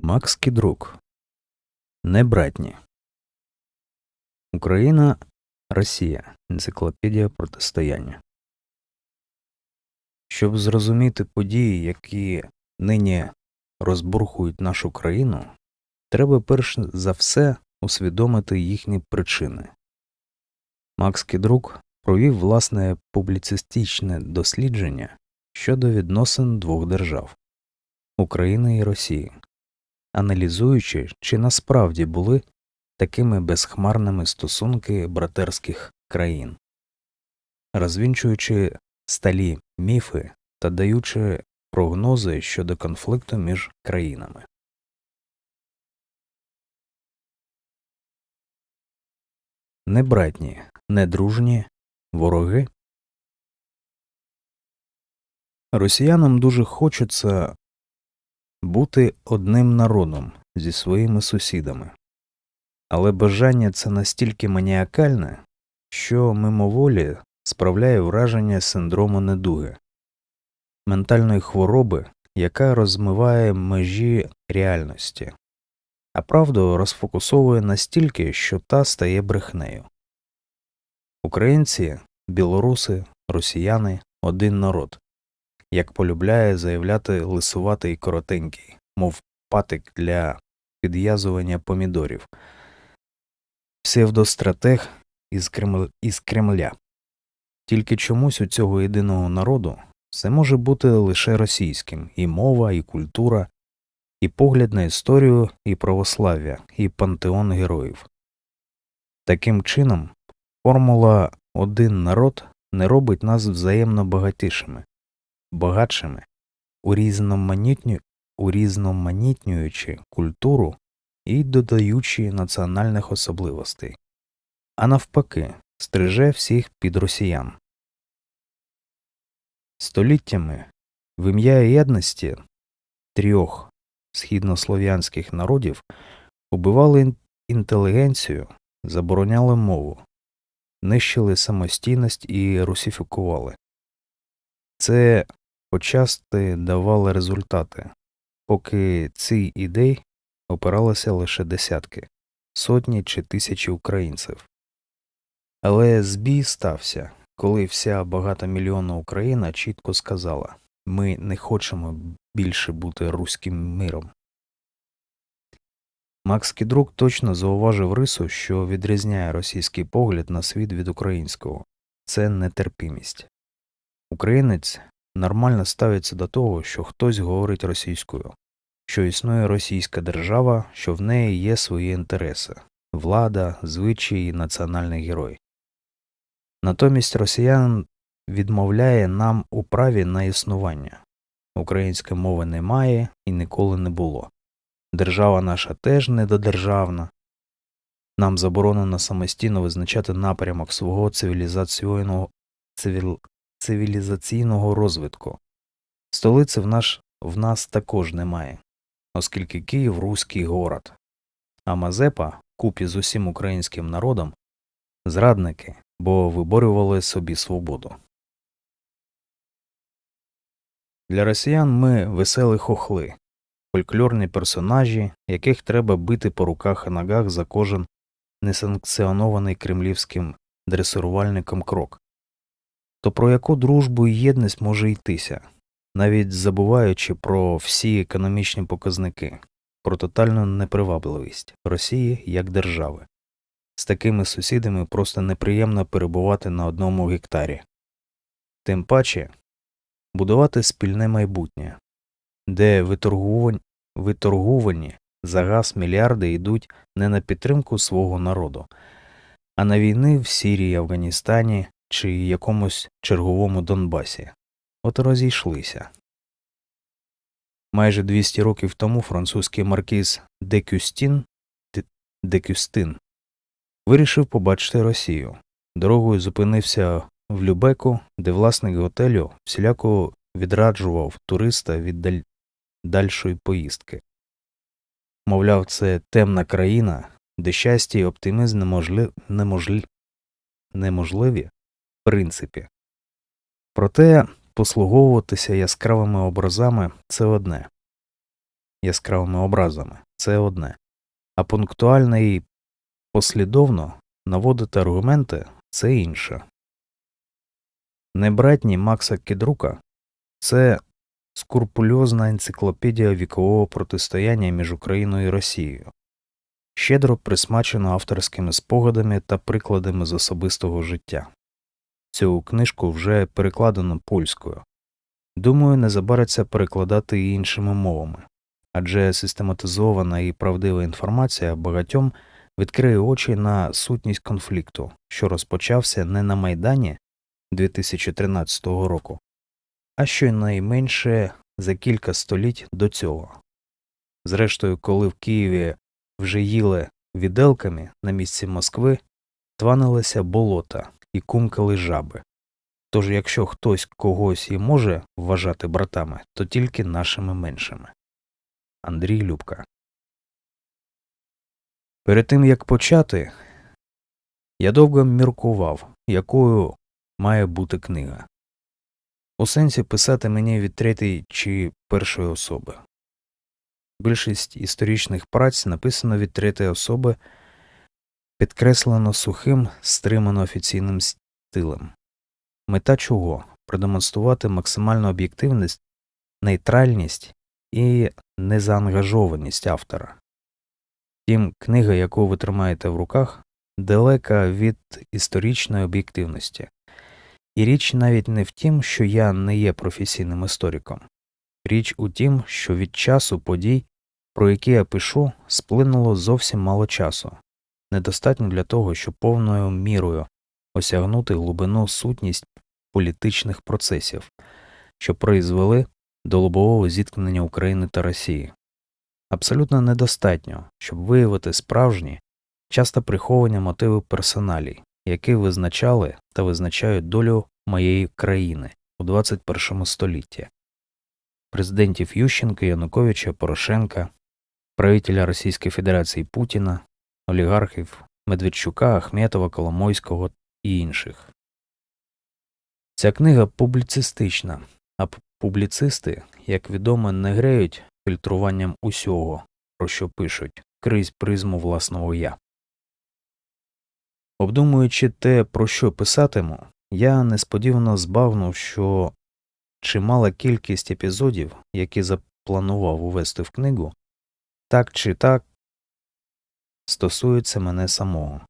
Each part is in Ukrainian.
Макс Кідрук. Небратні. Україна. Росія. Енциклопедія протистояння. Щоб зрозуміти події, які нині розбурхують нашу країну, треба перш за все усвідомити їхні причини. Макс Кідрук провів власне публіцистичне дослідження щодо відносин двох держав України і Росії аналізуючи, чи насправді були такими безхмарними стосунки братерських країн, розвінчуючи сталі міфи та даючи прогнози щодо конфлікту між країнами. Небратні, недружні, вороги. Росіянам дуже хочеться бути одним народом зі своїми сусідами. Але бажання це настільки маніакальне, що мимоволі справляє враження синдрому недуги, ментальної хвороби, яка розмиває межі реальності, а правду розфокусовує настільки, що та стає брехнею. Українці, білоруси, росіяни один народ, як полюбляє заявляти лисуватий коротенький, мов патик для підв'язування помідорів, псевдостратег із, Кремл... із Кремля. Тільки чомусь у цього єдиного народу все може бути лише російським і мова, і культура, і погляд на історію, і православ'я, і пантеон героїв. Таким чином, формула один народ не робить нас взаємно багатішими, багатшими, урізноманітнюючи культуру і додаючи національних особливостей, а навпаки, стриже всіх під росіян. Століттями в ім'я єдності трьох східнослов'янських народів убивали інтелігенцію, забороняли мову, нищили самостійність і русифікували. Це почасти давало результати, поки цих ідей опиралося лише десятки, сотні чи тисячі українців. Але збій стався, коли вся багатомільйонна Україна чітко сказала ми не хочемо більше бути руським миром. Макс Кідрук точно зауважив рису, що відрізняє російський погляд на світ від українського це нетерпімість. Українець нормально ставиться до того, що хтось говорить російською, що існує російська держава, що в неї є свої інтереси, влада, звичаї, національний герой. Натомість росіян відмовляє нам у праві на існування. Української мови немає і ніколи не було. Держава наша теж недодержавна. Нам заборонено самостійно визначати напрямок свого цивілізаційного, цивіл, цивілізаційного розвитку. Столиці в, наш, в нас також немає, оскільки Київ руський город, а Мазепа, купі з усім українським народом, зрадники, бо виборювали собі свободу. Для росіян ми веселі хохли, фольклорні персонажі, яких треба бити по руках і ногах за кожен несанкціонований кремлівським дресирувальником крок. То про яку дружбу і єдність може йтися, навіть забуваючи про всі економічні показники, про тотальну непривабливість Росії як держави. З такими сусідами просто неприємно перебувати на одному гектарі. Тим паче будувати спільне майбутнє, де виторгувані за газ мільярди йдуть не на підтримку свого народу, а на війни в Сірії, Афганістані чи якомусь черговому Донбасі. От розійшлися. Майже 200 років тому французький маркіз де Кюстін, Д- де Кюстин вирішив побачити Росію. Дорогою зупинився в Любеку, де власник готелю всіляко відраджував туриста від даль... дальшої поїздки. Мовляв, це темна країна, де щастя і оптимізм неможли... неможлі... неможливі принципі. Проте послуговуватися яскравими образами це одне, яскравими образами це одне, а пунктуально і послідовно наводити аргументи це інше. Небратні Макса Кідрука це скрупульозна енциклопедія вікового протистояння між Україною і Росією, щедро присмачена авторськими спогадами та прикладами з особистого життя. Цю книжку вже перекладено польською. Думаю, не забариться перекладати і іншими мовами, адже систематизована і правдива інформація багатьом відкриє очі на сутність конфлікту, що розпочався не на Майдані 2013 року, а щонайменше за кілька століть до цього. Зрештою, коли в Києві вже їли віделками на місці Москви, тванилися болота і кумкали жаби. Тож якщо хтось когось і може вважати братами, то тільки нашими меншими. Андрій Любка. Перед тим як почати, я довго міркував, якою має бути книга. У сенсі писати мені від третьої чи першої особи. Більшість історичних праць написано від третьої особи, підкреслено сухим, стримано офіційним стилем. Мета чого? Продемонструвати максимальну об'єктивність, нейтральність і незаангажованість автора. Втім, книга, яку ви тримаєте в руках, далека від історичної об'єктивності. І річ навіть не в тім, що я не є професійним істориком. Річ у тім, що від часу подій, про які я пишу, сплинуло зовсім мало часу, недостатньо для того, щоб повною мірою осягнути глибину сутність політичних процесів, що призвели до лобового зіткнення України та Росії. Абсолютно недостатньо, щоб виявити справжні, часто приховані мотиви персоналій, які визначали та визначають долю моєї країни у 21 столітті, президентів Ющенка, Януковича, Порошенка, правителя Російської Федерації Путіна, олігархів Медведчука, Ахметова, Коломойського і інших. Ця книга публіцистична, а публіцисти, як відомо, не греють фільтруванням усього, про що пишуть, крізь призму власного я. Обдумуючи те, про що писатиму, я несподівано збагнув, що чимала кількість епізодів, які запланував увести в книгу, так чи так стосуються мене самого.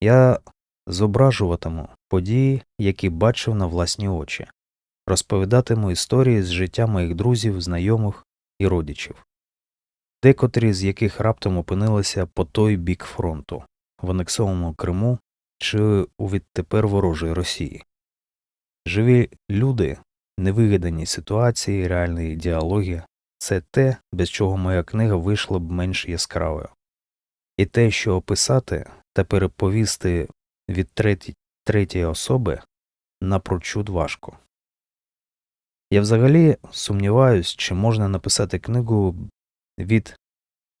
Я зображуватиму події, які бачив на власні очі, розповідатиму історії з життя моїх друзів, знайомих і родичів, декотрі з яких раптом опинилися по той бік фронту в анексованому Криму чи у відтепер ворожої Росії. Живі люди, невигадані ситуації, реальні діалоги це те, без чого моя книга вийшла б менш яскравою. І те, що описати та переповісти від треті, третьої особи напрочуд важко. Я взагалі сумніваюсь, чи можна написати книгу від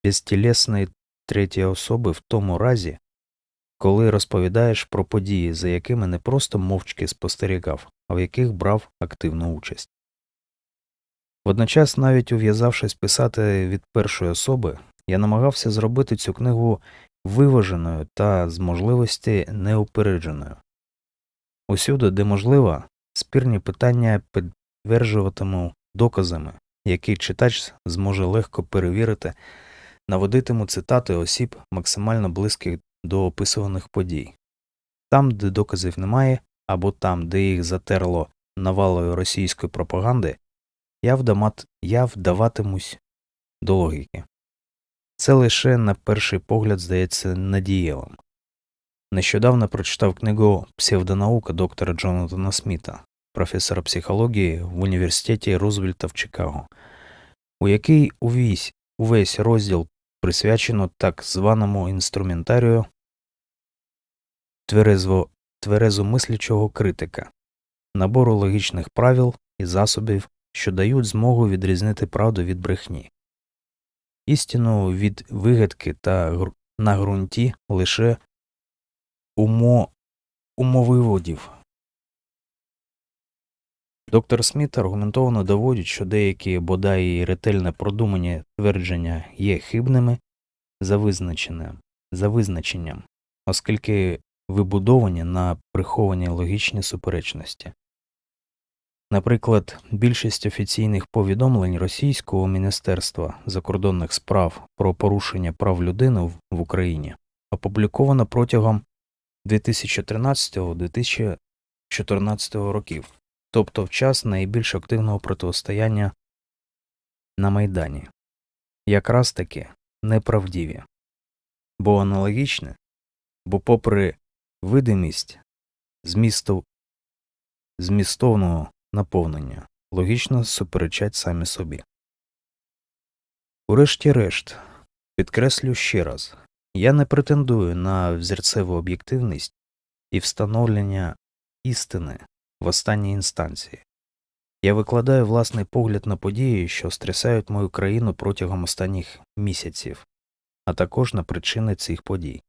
безтілесної третьої особи в тому разі, коли розповідаєш про події, за якими не просто мовчки спостерігав, а в яких брав активну участь. Водночас, навіть ув'язавшись писати від першої особи, я намагався зробити цю книгу виваженою та з можливості неупередженою. Усюди, де можливо, спірні питання підтверджуватиму доказами, які читач зможе легко перевірити, наводитиму цитати осіб максимально близьких до описуваних подій. Там, де доказів немає, або там, де їх затерло навалою російської пропаганди, я, вдамат... я вдаватимусь до логіки. Це лише на перший погляд здається надієвим. Нещодавно прочитав книгу Псевдонаука доктора Джонатана Сміта, професора психології в університеті Рузвельта в Чикаго, у який увесь, увесь розділ присвячено так званому інструментарію тверезво, тверезомислячого критика, набору логічних правил і засобів, що дають змогу відрізнити правду від брехні, істину від вигадки та на ґрунті лише умо, умовиводів. Доктор Сміт аргументовано доводить, що деякі бодай і ретельно продумані твердження є хибними за визначенням, за визначенням, оскільки вибудовані на приховані логічні суперечності. Наприклад, більшість офіційних повідомлень російського Міністерства закордонних справ про порушення прав людини в- Україні опубліковано протягом 2013-2014 років, тобто в час найбільш активного протистояння на Майдані. Якраз таки неправдиві, бо аналогічне, бо попри видимість змісту, змістовного наповнення, логічно суперечать самі собі. Урешті-решт, підкреслю ще раз, я не претендую на взірцеву об'єктивність і встановлення істини в останній інстанції. Я викладаю власний погляд на події, що стрясають мою країну протягом останніх місяців, а також на причини цих подій.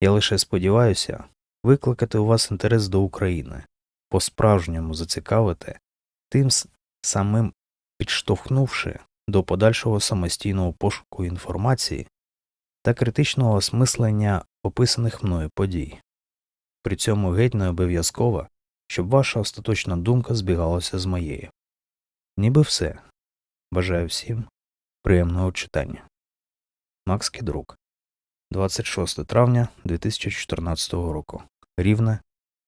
Я лише сподіваюся викликати у вас інтерес до України, по-справжньому зацікавити, тим самим підштовхнувши до подальшого самостійного пошуку інформації та критичного осмислення описаних мною подій. При цьому геть не обов'язково, щоб ваша остаточна думка збігалася з моєю. Ніби все. Бажаю всім приємного читання. Макс Кідрук. 26 травня 2014 року. Рівне,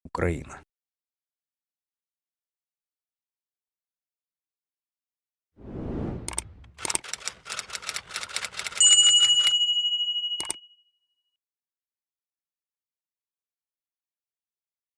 Україна.